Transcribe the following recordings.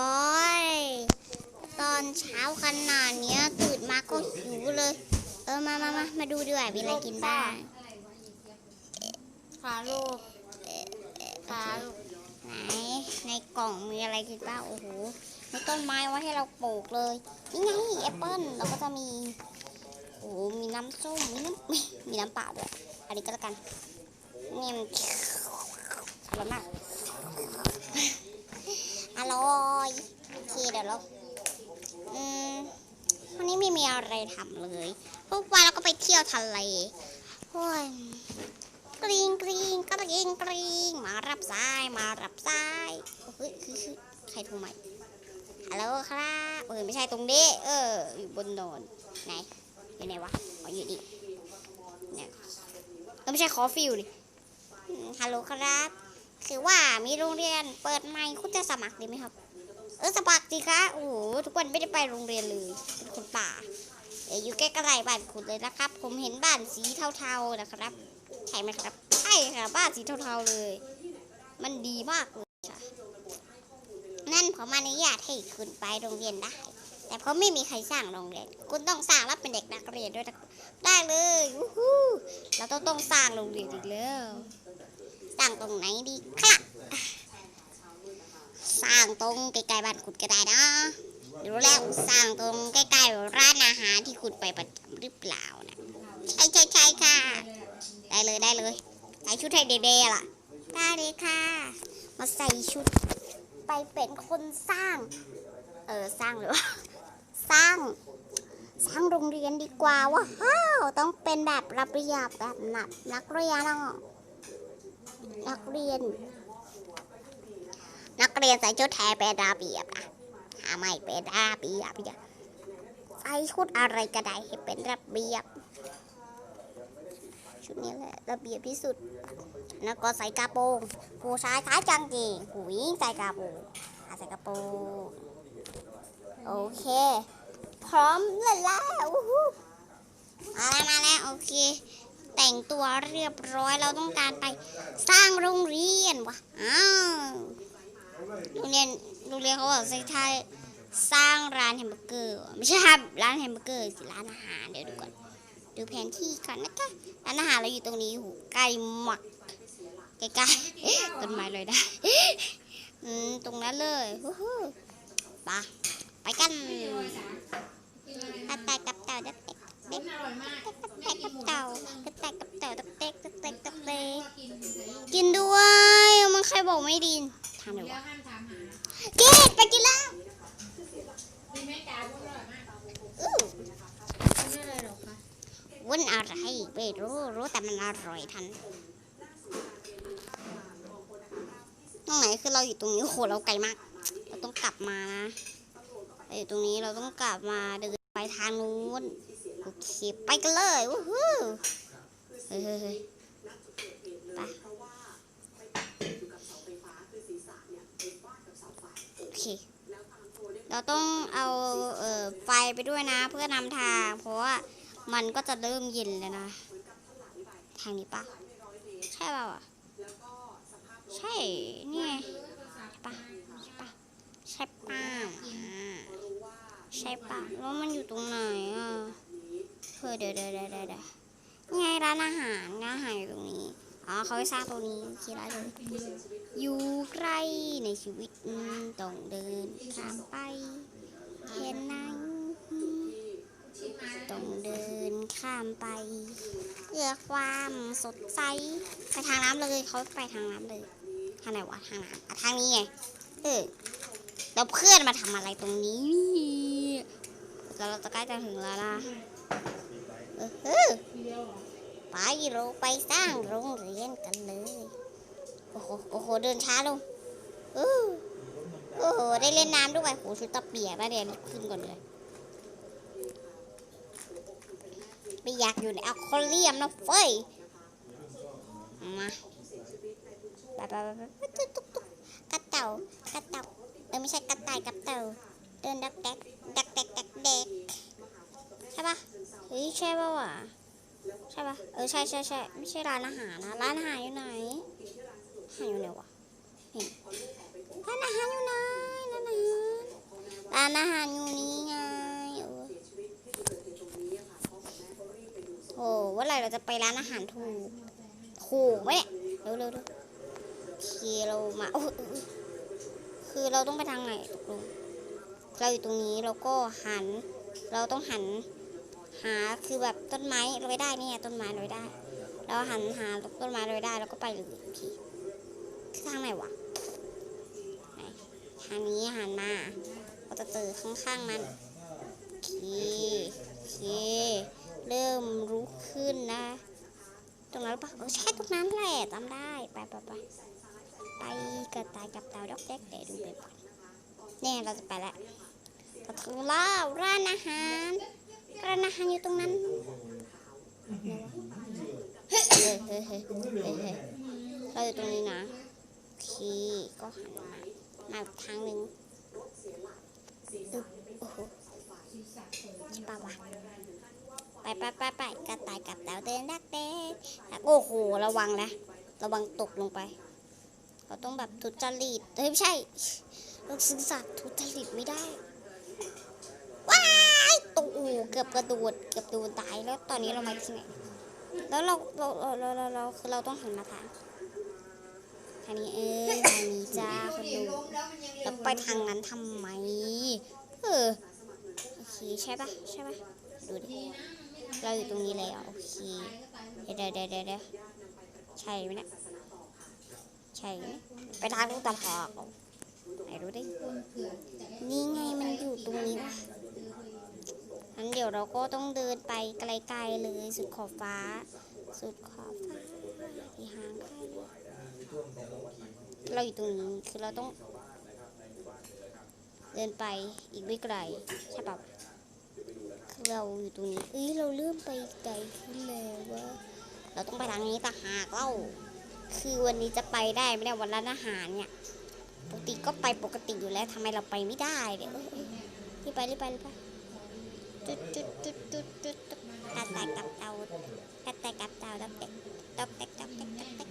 อ้ย ตอนเช้าขนาดเนี้ยตื่นมาก็หิวเลย เออมามามามาดูดีกว่ามีอะไรกินบ้างขาลูกขาลูกไหน ในกล่องมีอะไรกินบ้าง โอ้โหมีต้นไม้ไว้ให้เราปลูกเลย นี่ไงแอปเปิ้ลเราก็จะมี โอ้โหมีน้ำส้ม มีน้ำมีน้ำเปล่าด้วย อันนี้ก็แล้วกันนี่มันอร่อยมากอ ร่อยโอเคเดี๋ยวเราอืมวันนี้ไม่มีอะไรทำเลยทุกวันเราก็ไปเที่ยวทะเลโอ้ยกรีงกรีงกรีงกรีงมารับสายมารับสายเฮ้ยคือคือใครโทรมาฮัลโหลครับเออไม่ใช่ตรงนี้ เออ อยู่บนโนนไหนอยู่ไหนวะอ๋ออยู่นี่เนี่ยไม่ใช่คอฟิวดิอืมฮัลโหลครับ คือว่ามีโรงเรียนเปิดใหม่คุณจะสมัครดีไหมครับ เออสมัครสิคะโอ้โหทุกวันไม่ได้ไปโรงเรียนเลยเป็นคนป่าเอออยู่ใกล้ๆบ้านคุณเลยนะครับ ผมเห็นบ้านสีเทาๆนะครับใช่ไหมครับใช่ค่ะบ้านสีเทาๆเลย มันดีมากเลยค่ะนั่นผมอนุญาตให้คุณไปโรงเรียนได้ แต่ผมไม่มีใครสร้างโรงเรียน คุณต้องสร้างรับเป็นเด็กนักเรียนด้วยนะได้เลยวู้ฮู้เราต้องต้องสร้างโรงเรียนอีกแล้ว สร้างตรงไหนดีครับสร้างตรงใกล้ๆบ้านคุณก็ได้นะรู้แล้วสร้างตรงใกล้ๆร้านอาหารที่คุณไปประจำหรือเปล่านะใช่ใช่ใช่ค่ะ ได้เลยได้เลยใส่ชุดให้เด็กๆล่ะ ได้เลยค่ะ มาใส่ชุดไปเป็นคนสร้าง เออ สร้างหรือว่า สร้าง สร้างโรงเรียนดีกว่าว้าวต้องเป็นแบบระเบียบแบบหนักนักเรียนอะนักเรียน นักเรียนใส่ชุดแทนเป็นระเบียบอะถ้าไม่เป็นระเบียบอย่าใส่ชุดอะไรก็ได้ให้เป็นระเบียบ ชุดนี้แหละระเบียบที่สุด แล้วก็ใส่กระโปรงผู้ชายใส่กางเกงผู้หญิงใส่กระโปรงใส่กระโปรง โอเค พร้อมแล้วล่ะอู้หูมาแล้วมาแล้ว โอเค แต่งตัวเรียบร้อยเราต้องการไปสร้างโรงเรียนวะอ้าวโรงเรียนโรงเรียนเขาบอกใส่ไทยสร้างร้านแฮมเบอร์เกอร์ ไม่ใช่ครับร้านแฮมเบอร์เกอร์สิร้านอาหารเดี๋ยวดูก่อนดูแผนที่ก่อนนะคะร้านอาหารเราอยู่ตรงนี้โหใกล้หมักใกล้ๆต้นไม้เลยได้ตรงนั้นเลยฮู้ฮู้ไป ไปกันตัดแต่กับเต่าตัดเต็กเต็กอร่อยมากตัดแต่กับเต่าตัดแต่กับเต่าตัดเต็กตัดเต็กตัดเต็กกินด้วยมันใครบอกไม่ดีทำเลยวะแล้วห้ามถามหาเกดไปกินแล้วดีไหมจ๋าอร่อยมากอู้ไม่อะไรหรอกค่ะวุ้นอะไรไม่รู้รู้แต่มันอร่อยทันตรงไหนคือเราอยู่ตรงนี้โอ้โหเราไกลมาก เราต้องกลับมานะเรา อยู่ตรงนี้เราต้องกลับมาเดินไปทางนู้นโอเคไปกันเลยวู้ฮู้เฮ้ยเฮ้ยไปโอเคเราต้องเอาเอ่อไฟไปด้วยนะ เพื่อนำทาง เพราะว่ามันก็จะเริ่มเย็นแล้วนะ ทางนี้ปะใช่เปล่าอะใช่ นี่ไงใช่ปะ ปล่าใช่ปะแล้วมันอยู่ตรงไหนอะเฮ้ยเดี๋ยวเดี๋ยวเดี๋ยวเดี๋ยวเดี๋ยวไงร้านอาหารร้านอาหารอยู่ตรงนี้ อ๋อเขาไปสร้างตรงนี้โอเคได้เลยอยู่ใกล้ในชีวิตต้องเดินข้ามไปเห็นไหมต้องเดินข้ามไปเพื่อความสดใสไปทางน้ำเลยเขาไปทางน้ำเลยทางไหนวะทางน้ำอะทางนี้ไงเออ แล้วเพื่อนมาทำอะไรตรงนี้แล้วเราจะใกล้จะถึงแล้วนะเออไปเราไปสร้างโรงเรียนกันเลย โอ้โหโอ้โหเดินช้าลงเออโอ้โหได้เล่นน้ำด้วยโอ้โหชุดตะเปียกนะเดี๋ยวขึ้นก่อนเลยไม่อยากอยู่ในอะคอเรียมนะเฟ้ยมาไปไปไปไปตุ๊กตุ๊กกระเต่ากระเต่า เออไม่ใช่กระต่ายกระเต่า เดินดักแดกดักแดกดักแดกใช่ปะเฮ้ยใช่ปะวะใช่ปะเออใช่ใช่ใช่ไม่ใช่ร้านอาหารนะร้านอาหารอยู่ไหนอาหารอยู่ไหนวะนี่ร้านอาหารอยู่ไหนร้านอาหารานอาหารอยู่นี่ไงโอ้โหว่าไหรเราจะไปร้านอาหารถูกถูกไหมเนี่ยเร็วเร็วเร็วขี่เรามาโอ้ คือเราต้องไปทางไหนตกลงเราอยู่ตรงนี้เราก็หัน เราต้องหันหาคือแบบต้นไม้เราไว้ได้เนี่ยต้นไม้เราไว้ได้ เราหันหาต้นไม้เราไว้ได้ แล้วก็ไปเลยโอเคทางไหนวะไหนทางนี้หันมาเราจะเจอข้างๆนั้นโอเคโอเคเริ่มรู้ขึ้นนะ ตรงนั้นปล่าเออใช่ตรงนั้นแหละจำได้ไปไปไป ไปกระต่ายกับเต่าดอกแจ๊กแต่ดูไปก่อนเนี่ยเราจะไปแล้วเราถึงแล้วร้านอาหารร้านอาหารอยู่ตรงนั้นเฮ้ยเฮ้เฮ้เฮ้เราอยู่ตรงนี้นะโอเคก็หันมามาทางหนึ่งโอ้โหใช่ปะวะไปไปไปไปกระต่ายกับเต่าเดินดักเด็กโอ้โห ระวังนะ ระวังตกลงไป เราต้องแบบทุจริตเฮ้ยไม่ใช่เราสื่อสัตว์ทุจริตไม่ได้ว้ายตกอูเกือบกระโดดเกือบโดนตายแล้วตอนนี้เรามาที่ไหนแล้วเราเราเราเราเราคือเราต้องหันมาทางทางนี้เอ้ทางนี้จ้าคนดูแล้วไปทางนั้นทำไมเออโอเคใช่ปะใช่ปะดูดิเราอยู่ตรงนี้แล้วโอเคเดี๋ยวเดี๋ยวเดี๋ยวเดี๋ยวใช่ไหมเนี่ย ใช่ไหมไปทางลูกตาหอกไหนดูดินี่ไงมันอยู่ตรงนี้ว่ะงั้นเดี๋ยวเราก็ต้องเดินไปไกลๆเลยสุดขอบฟ้า สุดขอบฟ้าที่ห่างไกลเราอยู่ตรงนี้คือเราต้อง เดินไปอีกไม่ไกลใช่ปะเราอยู่ตรงนี้เอ้ยเราเริ่มไปไกลขึ้นแล้วว่าเราต้องไปทางนี้ต่างหากเล่า คือวันนี้จะไปได้ไมเนี่ยวันร้านอาหารเนี่ยปกติก็ไปปกติอยู่แล้วทำไมเราไปไม่ได้เนี่ยเอ้ยเอ้ยรีบไปรีบไปรีบไปจุดจุดจุดจุดจุดจุดกระต่ายกับเต่ากระต่ายกับเตาดอกเต็กดอกเต็กดอกเต็กดอกเต็ก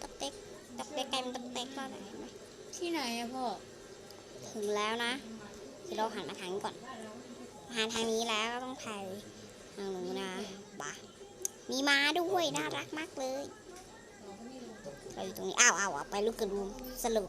ดอกเต็กดอกเต็กไก่มันดอกเต็กก็ไหนไหมที่ไหนอะพ่อถึงแล้วนะเดี๋ยวเราหันมาทางก่อนหันทางนี้แล้วก็ต้องไปทางนู้นนะปะมีม้าด้วยน่ารักมากเลย เราอยู่ตรงนี้ อ้าวอ้าวอ้าวไปลูกกระดุมสรุป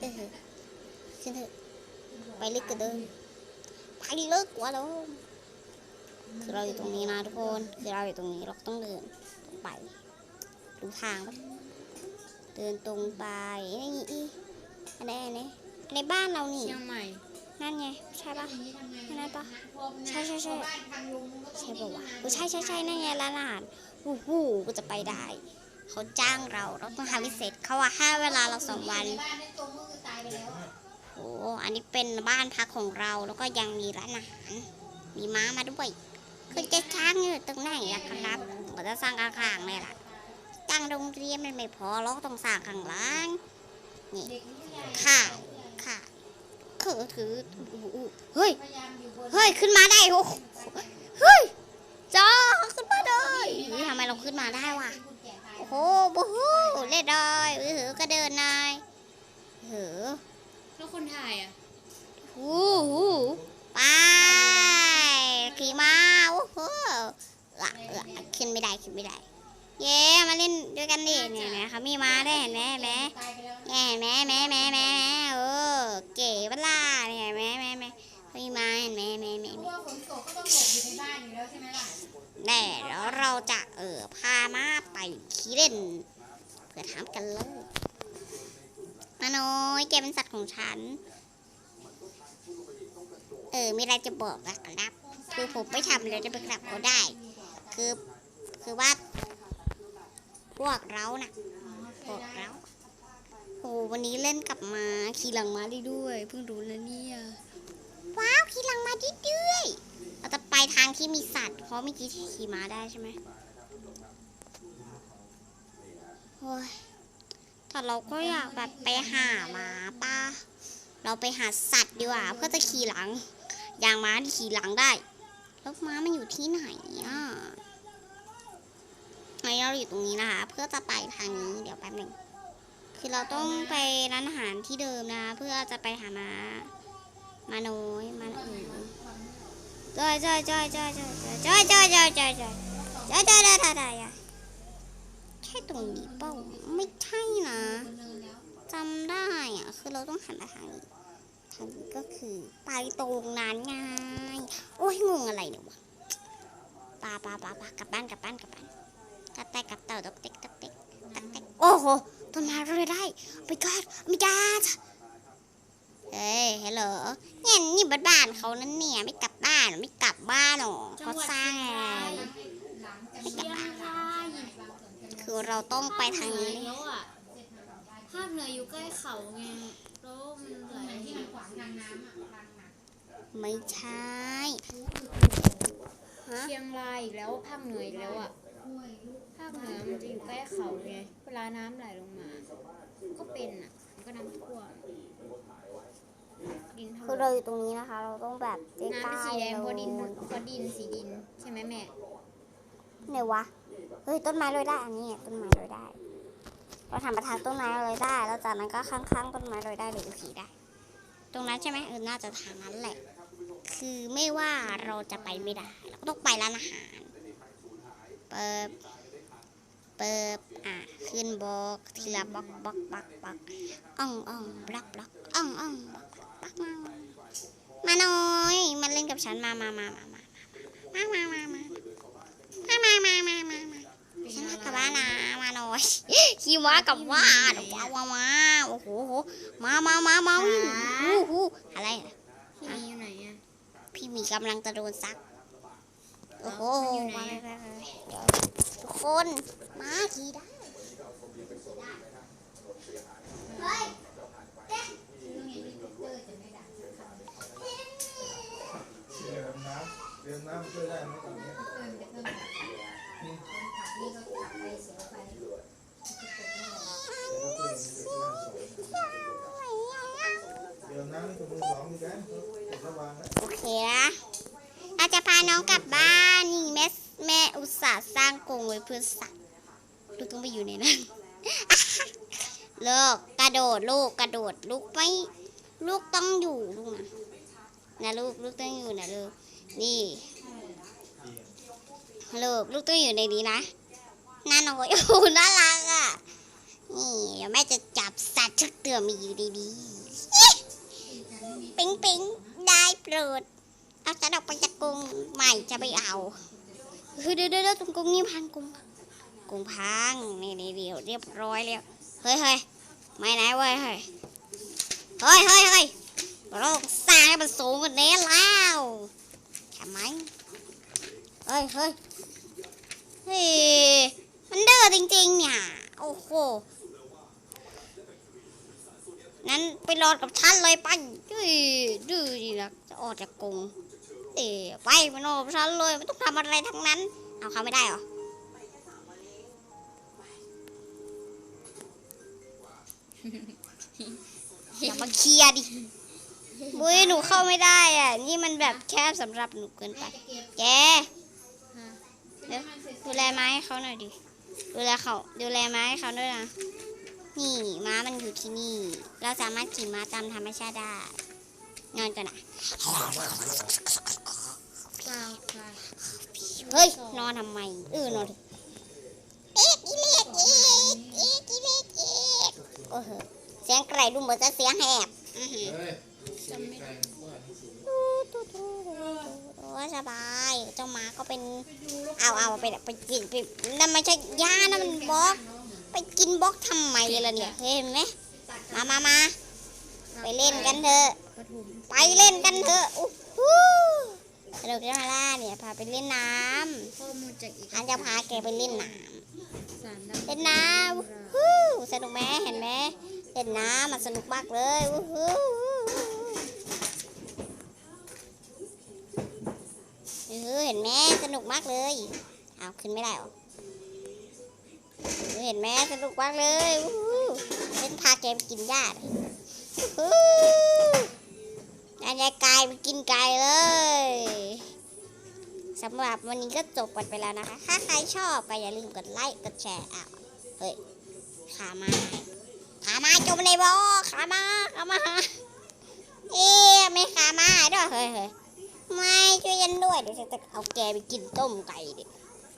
เออขึ้นเถอะไปลึกกระเดิมไปลึกกว่าเดิมคือเราอยู่ตรงนี้นะทุกคนคือเราอยู่ตรงนี้เราต้องเดินตรงไปดูทางปะเดินตรงไปนี่อีอันนี้อันนี้ในบ้านเรานี่เชียงใหม่นั่นไงใช่ปะใช่ปะใช่ใช่ใช่ใช่ปะวะเออใช่ใช่ใช่นั่นไงร้านอาหารวู้ฮู้ก็จะไปได้ เขาจ้างเราเราต้องทำพิเศษเขาว่าห้าเวลาเราสองวันโอ้อันนี้เป็นบ้านพักของเราแล้วก็ยังมีร้านอาหารมีม้ามาด้วยคือจะสร้างอยู่ตรงไหนอะครับเราจะสร้างข้างๆเลยล่ะตั้งโรงเรียนมันไม่พอเราก็ต้องสร้างข้างล่างนี่ค่ะค่ะคือถือเฮ้ยเฮ้ยขึ้นมาได้โอ้เฮ้ยจ้าขึ้นมาได้ทำไมเราขึ้นมาได้วะ อ้โหบูฮูเล่นได้เออก็เดินนายเออแล้วคนถ่ายอะฮู้ฮู้ไปขี่ม้าโอ้โหละขึ้นไม่ได้ขึ้นไม่ได้ เย้มาเล่นด้วยกันดิเนี่ยนะคะมีม้าได้เห็นไหมเห็นไหมเห็นไหมแม่แม่แม่แม่เออเก๋เวลาเนี่ยแม่แม่แม่มีม้าเห็นไหมแม่แม่ อยู่ในบ้านอยู่แล้วใช่ไหมล่ะแน่แล้วเราจะเออพามาไปขี่เล่นเพื่อถามกันเลยมาน้อยแกเป็นสัตว์ของฉัน เออมีอะไรจะบอกนะครับ คือผมไม่ทำเลยได้ไหมครับเขาได้ คือคือว่า พวกเรานะ่ะพวกเราโอ้วันนี้เล่นกับมาขี่หลังมาได้ด้วย เพิ่งรู้นะเนี่ย ว้าวขี่หลังมาได้ด้วย เราจะไปทางที่มีสัตว์ เพราะเมื่อกี้ขี่ม้าได้ใช่ไหมโอ้ยแต่เราก็อยากแบบไปหาม้าป้า เราไปหาสัตว์ดีกว่า เพื่อจะขี่หลัง อย่างม้าที่ขี่หลังได้ แล้วม้ามันอยู่ที่ไหนอะไอเราอยู่ตรงนี้นะคะ เพื่อจะไปทางนี้ เดี๋ยวแป๊บหนึ่ง คือเราต้องไปร้านอาหารที่เดิมนะ เพื่อจะไปหาม้า มาน้อยมาอื่น จอยจอยจอยจอยจอยจอยจอยจอยจอยจอยจอยจอยจอยจอยจอยจอยใช่ตรงนี้เปล่าไม่ใช่นะจำได้อะคือเราต้องหันมาทางนี้ทางนี้ก็คือไปตรงนั้นไงโอ้ยงงอะไรเนี่ยวะปาปาปาปากลับบ้านกลับบ้านกลับบ้านกลับแต่กลับเต่าตกเต็กตกเต็กตกเต็กโอ้โหต้นไม้เลยได้ไปกอดไม่กาด เฮ้ยฮัลโหลเนี่ยนี่บ้านบ้านเขานั่นเนี่ยไม่กลับบ้านเหรอไม่กลับบ้านหรอเขาสร้างอะไรไม่กลับบ้านใช่คือเราต้องไปทางนี้แล้วอะภาคเหนืออยู่ใกล้เขาไงแล้วมันไหลที่มันขวางทางน้ำอะทางน้ำไม่ใช่ฮะเชียงรายอีกแล้วภาคเหนืออีกแล้วอะห้วยลูกภาคเหนือมันจะอยู่ใกล้เขาไงเวลาน้ำไหลลงมา ก็เป็นอะ มันก็น้ำท่วม ดินถคือล่เรามอยู่ตรงนี้นะคะ เราต้องแบบใกน้ำเป็นล้สีแดงๆเพราะดินเลยเพราะดินสีดินใช่ไหมแม่ ไหนวะเฮ้ยต้นไม้เลยได้อันนี้ไงต้นไม้เลยได้ เราทำประทานต้นไม้เลยได้ แล้วจากนั้นก็ข้างๆต้นไม้เลยได้หรือผีได้ ตรงนั้นใช่ไหมเออน่าจะทางนั้นแหละ คือไม่ว่าเราจะไปไม่ได้เราก็ต้องไปร้านอาหารเปิดเปิดอะขึ้นบล็อกทีละบล็อกบล็อกบล็อกบล็อกอ่องอ่องบล็อกบล็อกอ่องอ่องบล็อก บล็อกมามาหน่อยมาเล่นกับฉันมามามามามามามามามามามามามามามาฉันมากลับบ้านนะมาหน่อยขี่ม้ากลับบ้านว้าวว้าวว้าวโอ้โหมามามามาวิ่งโอ้โหอะไรอะที่นี่อยู่ไหนอะพี่มีกำลังจะโดนซักโอ้โหมันอยู่ไหนมาทุกคนมาขี่ได้เฮ้ย เรือดน้ำช่วยได้ไหมตอนนี้เติมเติมคนขับนี่ก็ขับไปเสียไปเรือดน้ำนี่ตัวมือสองเหมือนกันระวังนะโอเคนะเราจะพาน้องกลับบ้านนี่แม่แม่อุตส่าห์สร้างกรงไว้เพื่อสัตว์ลูกต้องไปอยู่ในนั้นเลิกกระโดดลูกกระโดดลูกไม่ลูกต้องอยู่ลูกนะนะลูกลูกต้องอยู่นะลูก นี่ลูกลูกต้องอยู่ในนี้นะน่าน้อยโอ้น่ารักอะ นี่เดี๋ยวแม่จะจับสัตว์ทุกเตัวมาอยู่ดีๆปิ๊งปิ๊งได้โปรด เอาฉันออกไปจากกรงใหม่จะไปเอาเฮ้ยเดี๋ยวเดี๋ยวตรงกรงนี้พังกรงกรงพังนี่นี่เดี๋ยวเรียบร้อยแล้วเฮ้ยเฮ้ยไม่ไหนเว้ยเฮ้ยเฮ้ยเฮ้ยเฮ้ยเราสร้างให้มันสูงกว่านี้แล้ว ไหมเฮ้ยเฮ้ยเฮ้ยมันเด้อจริงๆเนี่ย โอ้โห นั้นไปรอกับฉันเลยไปดื้อดื้อดีนะจะออกจากกรงเอ๋ไปไปนอนกับฉันเลยไม่ต้องทำอะไรทั้งนั้น เอาเขาไม่ได้หรออย่ามาเคลียดิ บุ้ยหนูเข้าไม่ได้อะ นี่มันแบบแคบสำหรับหนูเกินไป แกเดี๋ยวดูแลไม้ให้เขาหน่อยดิ ดูแลเขาดูแลไม้ให้เขาด้วยนะ นี่ม้ามันอยู่ที่นี่ เราสามารถขี่ม้าตามธรรมชาติได้ นอนก่อนนะเปล่าค่ะเฮ้ย นอนทำไม เออนอนเถอะเอ๊ะอีเล็กอีเล็กอีอีเล็กอีโอ้โห เสียงไก่ดูเหมือนจะเสียงแหบอื้อหือเฮ้ย จำไม่ได้โอ้สบายเจ้าหมาก็เป็นเอาเอาไปไปกินไปนั่นไม่ใช่ยานะมันบล็อก ไปกินบล็อกทำไมล่ะเนี่ยเห็นไหมมามามาไปเล่นกันเถอะไปเล่นกันเถอะอู้หูสนุกใช่ไหมล่ะเนี่ยพาไปเล่นน้ข้อมูลจากอีกำอันจะพาแกไปเล่นน้ำเล่นน้ำอู้หูสนุกไหมเห็นไหมเล่นน้ำมันสนุกมากเลยอู้ากเลย เอาขึ้นไม่ได้หรอเห็นไหมสนุกมากเลยเล่นพาแกไปกินหญ้าอู้หูนยายกายไปกินไก่เลยสำหรับวันนี้ก็จบกันไปแล้วนะคะ ถ้าใครชอบก็อย่าลืมกดไลค์ กดแชร์อ้าวเฮ้ย ขามา ขามาจมในบ่อขามา ขามา เอ๊ะไม่ขามาด้วยเฮ้ยเฮ้ย ไม่ช่วยฉันด้วยเดี๋ยวฉันจะเอาแกไปกินต้มไก่ดิ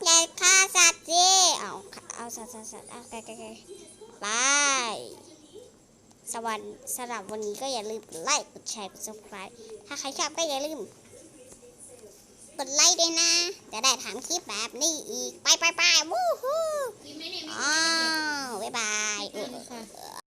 อย่าฆ่าสัตว์สิเอาเอาสัตว์สัตว์สัตว์เอาไก่ไก่ไก่ไปสวัสดีสำหรับวันนี้ก็อย่าลืมกดไลค์กดแชร์กด subscribe ถ้าใครชอบก็อย่าลืมกดไลค์ด้วยนะ จะได้ถามคลิปแบบนี้อีก ไปไปไปวู้ฮู้กินไหมเนี่ยอ้าวบ๊ายบายกินค่ะเออ